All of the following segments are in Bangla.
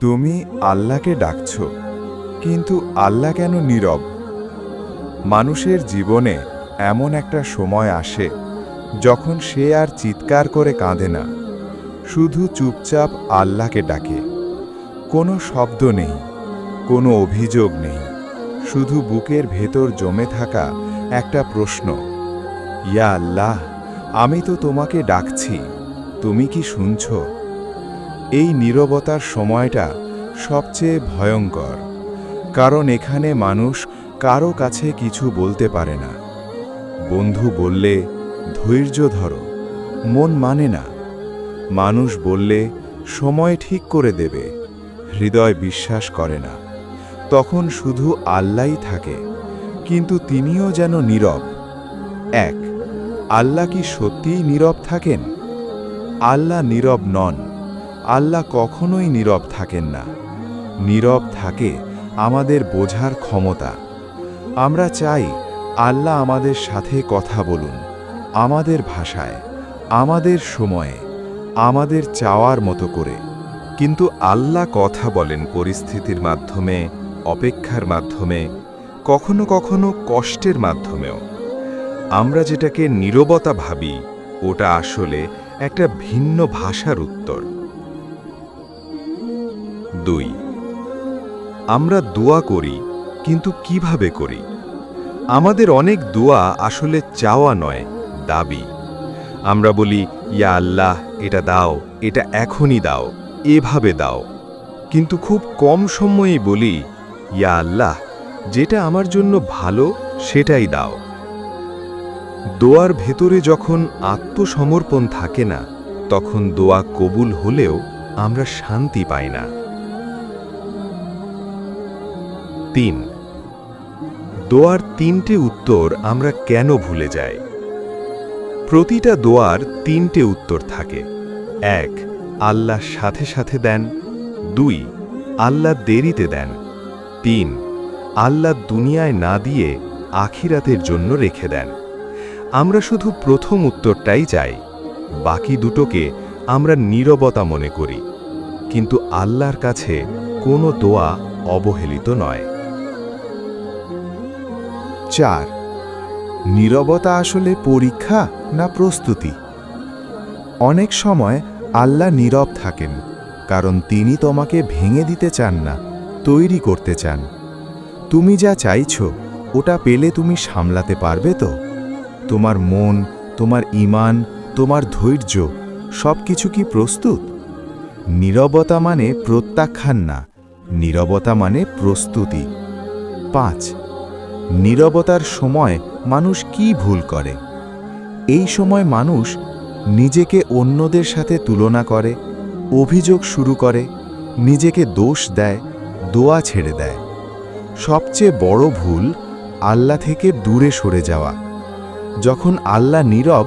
তুমি আল্লাহকে ডাকছ, কিন্তু আল্লাহ কেন নীরব? মানুষের জীবনে এমন একটা সময় আসে যখন সে আর চিৎকার করে কাঁদে না, শুধু চুপচাপ আল্লাহকে ডাকে। কোনো শব্দ নেই, কোনো অভিযোগ নেই, শুধু বুকের ভেতর জমে থাকা একটা প্রশ্ন, ইয়া আল্লাহ, আমি তো তোমাকে ডাকছি, তুমি কি শুনছ? এই নীরবতার সময়টা সবচেয়ে ভয়ঙ্কর, কারণ এখানে মানুষ কারও কাছে কিছু বলতে পারে না। বন্ধু বললে, ধৈর্য ধরো, মন মানে না। মানুষ বললে, সময় ঠিক করে দেবে, হৃদয় বিশ্বাস করে না। তখন শুধু আল্লাহই থাকে, কিন্তু তিনিও যেন নীরব। এক আল্লাহ কি সত্যিই নীরব থাকেন? আল্লাহ নীরব নন। আল্লাহ কখনোই নীরব থাকেন না। নীরব থাকে আমাদের বোঝার ক্ষমতা। আমরা চাই আল্লাহ আমাদের সাথে কথা বলুন, আমাদের ভাষায়, আমাদের সময়ে, আমাদের চাওয়ার মতো করে। কিন্তু আল্লাহ কথা বলেন পরিস্থিতির মাধ্যমে, অপেক্ষার মাধ্যমে, কখনো কখনো কষ্টের মাধ্যমেও। আমরা যেটাকে নীরবতা ভাবি, ওটা আসলে একটা ভিন্ন ভাষার উত্তর। দুই। আমরা দোয়া করি, কিন্তু কীভাবে করি? আমাদের অনেক দোয়া আসলে চাওয়া নয়, দাবি। আমরা বলি, ইয়া আল্লাহ, এটা দাও, এটা এখনই দাও, এভাবে দাও। কিন্তু খুব কম সময়েই বলি, ইয়া আল্লাহ, যেটা আমার জন্য ভালো, সেটাই দাও। দোয়ার ভেতরে যখন আত্মসমর্পণ থাকে না, তখন দোয়া কবুল হলেও আমরা শান্তি পাই না। তিন। দোয়ার তিনটে উত্তর আমরা কেন ভুলে যাই? প্রতিটা দোয়ার তিনটে উত্তর থাকে। এক, আল্লাহ সাথে সাথে দেন। দুই, আল্লাহ দেরিতে দেন। তিন, আল্লাহ দুনিয়ায় না দিয়ে আখিরাতের জন্য রেখে দেন। আমরা শুধু প্রথম উত্তরটাই চাই। বাকি দুটোকে আমরা নীরবতা মনে করি। কিন্তু আল্লাহর কাছে কোনো দোয়া অবহেলিত নয়। চার। নীরবতা আসলে পরীক্ষা না প্রস্তুতি? অনেক সময় আল্লাহ নীরব থাকেন, কারণ তিনি তোমাকে ভেঙে দিতে চান না, তৈরি করতে চান। তুমি যা চাইছ, ওটা পেলে তুমি সামলাতে পারবে তো? তোমার মন, তোমার ইমান, তোমার ধৈর্য সব কিছু কি প্রস্তুত? নীরবতা মানে প্রত্যাখ্যান না, নীরবতা মানে প্রস্তুতি। পাঁচ। নীরবতার সময় মানুষ কি ভুল করে? এই সময় মানুষ নিজেকে অন্যদের সাথে তুলনা করে, অভিযোগ শুরু করে, নিজেকে দোষ দেয়, দোয়া ছেড়ে দেয়। সবচেয়ে বড় ভুল আল্লাহ থেকে দূরে সরে যাওয়া। যখন আল্লাহ নীরব,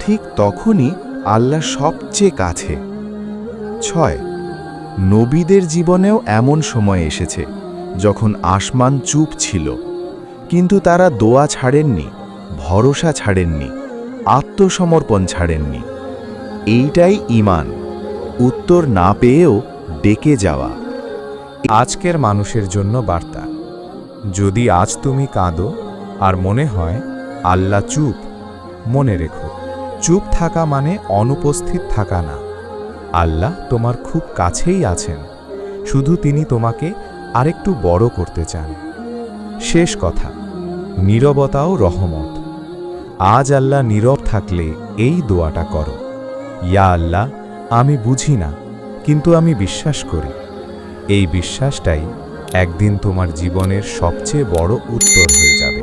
ঠিক তখনই আল্লাহ সবচেয়ে কাছে। ছয়, নবীদের জীবনেও এমন সময় এসেছে, যখন আসমান চুপ ছিল। কিন্তু তারা দোয়া ছাড়েননি, ভরসা ছাড়েননি, আত্মসমর্পণ ছাড়েননি। এইটাই ইমান উত্তর না পেয়েও ডেকে যাওয়া। আজকের মানুষের জন্য বার্তা। যদি আজ তুমি কাঁদো আর মনে হয়, আল্লাহ চুপ, মনে রেখো। চুপ থাকা মানে অনুপস্থিত থাকা না। আল্লাহ তোমার খুব কাছেই আছেন। শুধু তিনি তোমাকে আরেকটু বড় করতে চান। শেষ কথা। নীরবতাও রহমত। আজ আল্লাহ নীরব থাকলে এই দোয়াটা করো। ইয়া আল্লাহ, আমি বুঝি না, কিন্তু আমি বিশ্বাস করি। এই বিশ্বাসটাই একদিন তোমার জীবনের সবচেয়ে বড় উত্তর হয়ে যাবে।